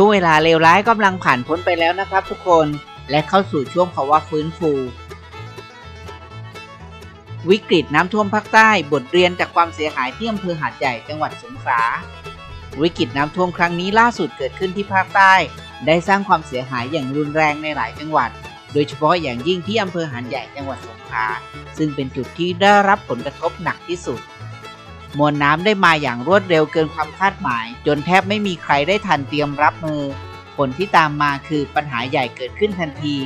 ช่วงเวลาเลวร้ายกำลังผ่านพ้นไปแล้วนะครับ ทุกคนและเข้าสู่ช่วงภาวะฟื้นฟู วิกฤตน้ำท่วมภาคใต้บทเรียนจากความเสียหายที่อำเภอหาดใหญ่จังหวัดสงขลาวิกฤตน้ำท่วมครั้งนี้ล่าสุดเกิดขึ้นที่ภาคใต้ ได้สร้างความเสียหายอย่างรุนแรงในหลายจังหวัด โดยเฉพาะอย่างยิ่งที่อำเภอหาดใหญ่จังหวัดสงขลาซึ่งเป็นจุดที่ได้รับผลกระทบหนักที่สุด มวลน้ำได้มาอย่างรวดเร็วเกินความคาดหมาย จนแทบไม่มีใครได้ทันเตรียมรับมือ ผลที่ตามมาคือปัญหาใหญ่เกิดขึ้นทันที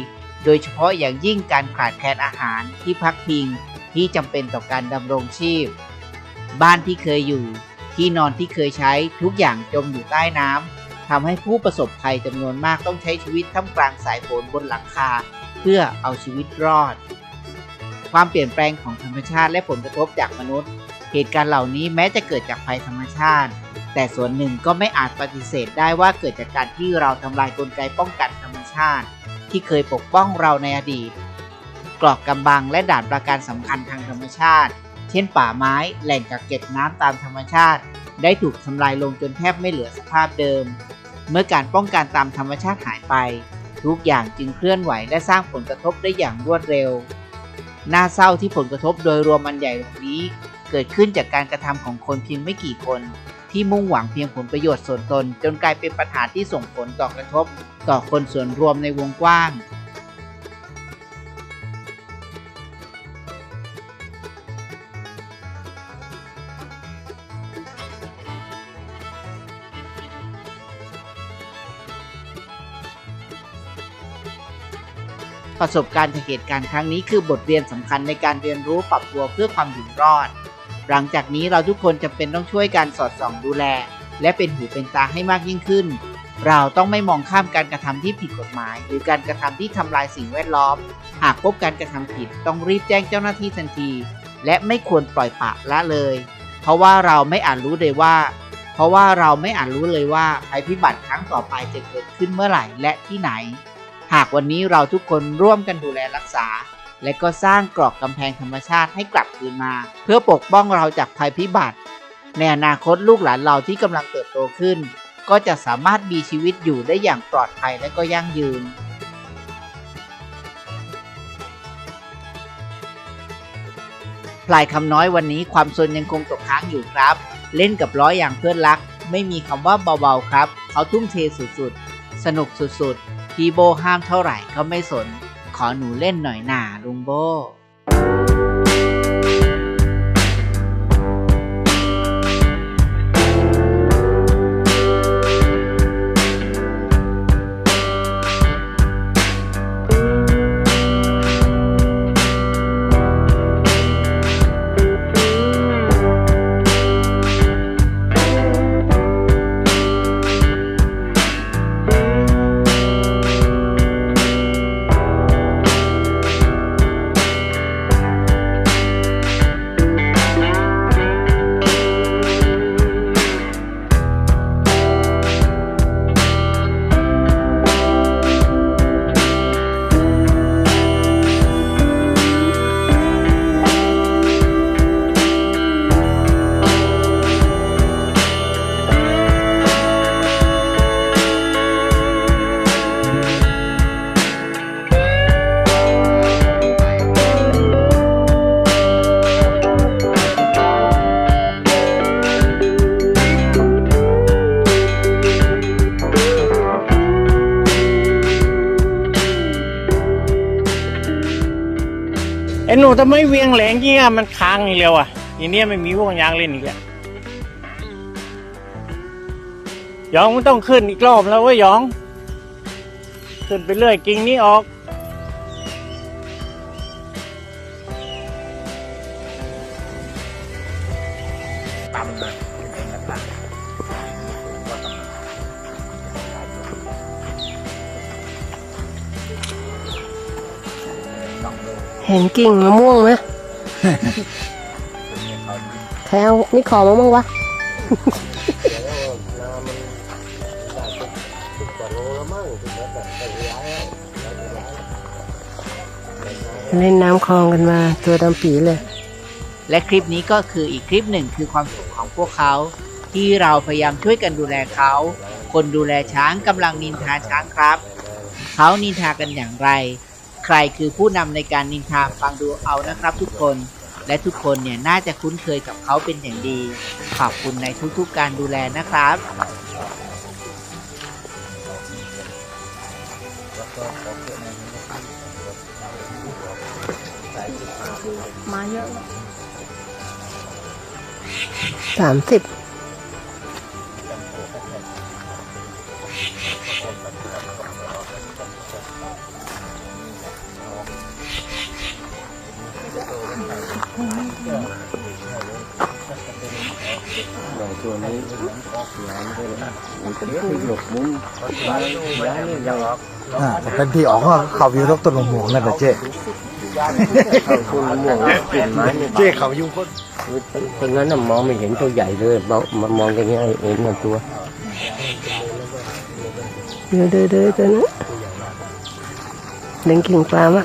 โดยเฉพาะอย่างยิ่งการขาดแคลนอาหารที่พักพิง ที่จำเป็นต่อการดำรงชีพ บ้านที่เคยอยู่ ที่นอนที่เคยใช้ทุกอย่างจมอยู่ใต้น้ำทำให้ผู้ประสบภัยจำนวนมากต้องใช้ชีวิตท่ามกลางสายฝนบนหลังคา เพื่อเอาชีวิตรอด ความเปลี่ยนแปลงของธรรมชาติและผลกระทบจากมนุษย์ เหตุการณ์เหล่านี้แม้จะเกิดจากภัยธรรมชาติ แต่ส่วนหนึ่งก็ไม่อาจปฏิเสธได้ว่าเกิดจากการที่เราทำลายกลไกป้องกันธรรมชาติ ที่เคยปกป้องเราในอดีต กรอกกำบังและด่านประการสำคัญทางธรรมชาติ เช่นป่าไม้แหล่งกักเก็บน้ำตามธรรมชาติ ได้ถูกทำลายลงจนแทบไม่เหลือสภาพเดิม เมื่อการป้องกันตามธรรมชาติหายไป ทุกอย่างจึงเคลื่อนไหวและสร้างผลกระทบได้อย่างรวดเร็วน่าเศร้าที่ผลกระทบโดยรวมมันใหญ่เหล่านี้ เกิดขึ้นจากการกระทำของคนเพียงไม่กี่คน ที่มุ่งหวังเพียงผลประโยชน์ส่วนตน จนกลายเป็นปัญหาที่ส่งผลต่อกระทบ ต่อคนส่วนรวมในวงกว้างประสบการณ์จากเหตุการณ์ครั้งนี้คือบทเรียนสำคัญในการเรียนรู้ปรับตัวเพื่อความอยู่รอด หลังจากนี้เราทุกคนจำเป็นต้องช่วยกันสอดส่องดูแล และเป็นหูเป็นตาให้มากยิ่งขึ้น เราต้องไม่มองข้ามการกระทำที่ผิดกฎหมาย หรือการกระทำที่ทำลายสิ่งแวดล้อม หากพบการกระทำผิดต้องรีบแจ้งเจ้าหน้าที่ทันที และไม่ควรปล่อยปละละเลย เพราะว่าเราไม่อาจรู้เลยว่า เพราะว่าเราไม่อาจรู้เลยว่าภัยพิบัติครั้งต่อไปจะเกิดขึ้นเมื่อไหร่และที่ไหน หากวันนี้เราทุกคนร่วมกันดูแลรักษา และก็สร้างกรอบกำแพงธรรมชาติให้กลับคืนมา เพื่อปกป้องเราจากภัยพิบัติ ในอนาคตลูกหลานเราที่กำลังเติบโตขึ้น ก็จะสามารถมีชีวิตอยู่ได้อย่างปลอดภัยและก็ยั่งยืน พลายคำน้อยวันนี้ความสนยังคงตกค้างอยู่ครับ เล่นกับล้ออย่างเพื่อนรัก ไม่มีคำว่าเบาๆครับ เขาทุ่มเทสุดๆ สนุกสุดๆพี่โบห้ามเท่าไหร่ก็ไม่สน ขอหนูเล่นหน่อยหน่าลุงโบ อ้หนูทำไมเวียงแหลงเงี้ยมันค้างอีกแล้วอะทีเนี้ยไม่มีพวกยางเล่นอีกแล้วยองมันต้องขึ้นอีกรอบแล้วเว้ยยอง ขึ้นไปเรื่อยกิ่งนี้ออกต่ำเลย เห็นกิ่งมะม่วงไหมแถวนี่ขอมะม่วงวะเล่นน้ำคลองกันมาตัวดำปีเลย และคลิปนี้ก็คืออีกคลิปหนึ่งคือความสุขของพวกเขา ที่เราพยายามช่วยกันดูแลเขา คนดูแลช้างกำลังนินทาช้างครับ เขานินทากันอย่างไร ใครคือผู้นำในการนินทาฟังดูเอานะครับทุกคน และทุกคนเนี่ยน่าจะคุ้นเคยกับเขาเป็นอย่างดี ขอบคุณในทุกๆการดูแลนะครับสามสิบ อ่าแต่เป็นที่ออกก็เขาวิวรบต้นมะม่วงนั่นแหละเจ๊เจ๊เขาอยู่คนตรงนั้นน่ะมองไม่เห็นตัวใหญ่เลยมองมองอย่างเงี้ยเห็นมันตัวเดี๋ยวเดี๋ยวเดี๋ยวตัวนั้นเล็งกิ่งปลามะ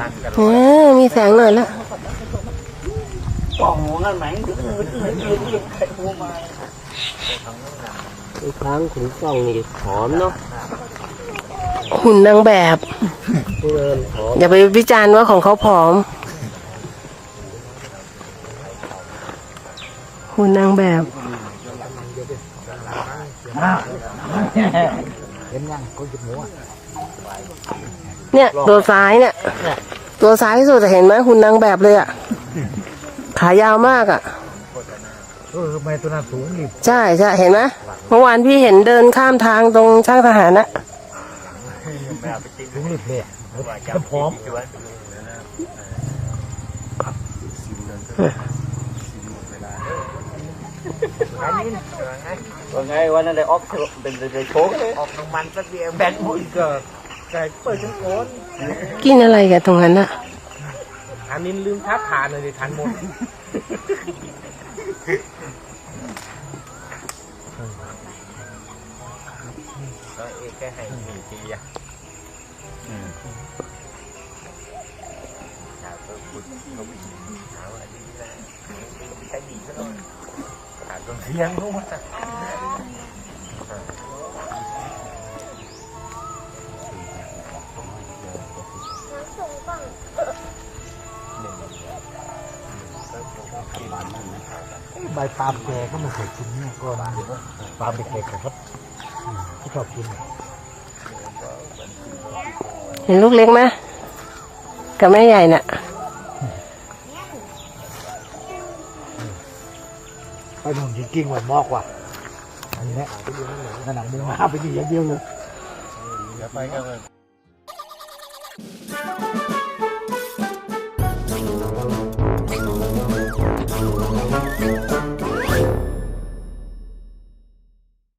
นะเออมีแสงหน่อยละป่องหัวกันแหมงช้างขุนกล้องนี่ผอมเนาะหุ่นนางแบบเดินผอมอย่าไปวิจารณ์ว่าของเขาผอม หุ่นนางแบบเนี่ย ตัวซ้ายเนี่ย ตัวซ้ายที่สุดอะเห็นไหมหุ่นนางแบบเลยอะ ขายาวมากอะเออทำไมตัวนั้นสูงนี่ใช่ใช่เห็นไหมเมื่อวานพี่เห็นเดินข้ามทางตรงช่างทหารนะสูงรีบเลยก็พร้อม ว่าไงวันนั้นได้ออกเป็นได้โชว์เลยออกน้ำมันสักเดียวแบนหมดก็ไก่เปิดจนโอนกินอะไรกันตรงนั้นน่ะอันนี้ลืมทับทานเลยทันหมดใใบปาล์มแกก็ไม่เคยกินเนี่ยก่อนปาล์มเด็กๆครับที่ชอบกิน เห็นลูกเล็กไหมกับแม่ใหญ่น่ะ ก็หนุ่มจริงๆเหมือนมอกว่ะอันนี้ขนาดมึงมาไปดีอย่างเดียวเลยเดี๋ยวไปกันเลย